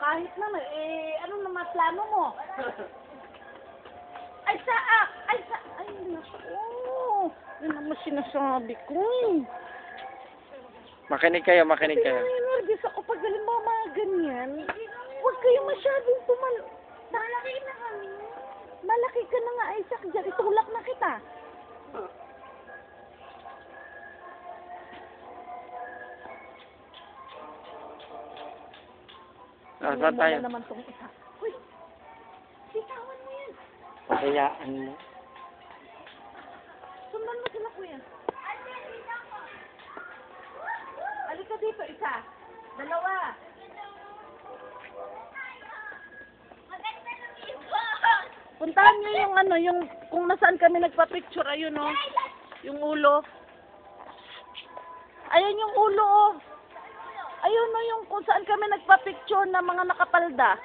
kahit na, eh, ano naman plano mo? Ay, sa, ah, ay, sa, ay, naku. Yun naman sinasabi ko eh. Makinig kayo, makinig kayo. nervous ako pag halimbawa mga ganyan. Huwag kayo masyadong tumal... Malaki na kami. Malaki ka na nga, Isaac. Diyan, itulak na kita. Ah, Tingnan saan tayo? na naman tong isa. Uy! Sitawan mo yan. Pakayaan mo. Sundan mo sila, kuya. Halika dito, isa. Dalawa. Puntahan niyo yung ano, yung kung nasaan kami nagpa-picture, ayun oh. Yung ulo. Ayun yung ulo oh. Ayun oh, yung kung saan kami nagpa-picture na mga nakapalda.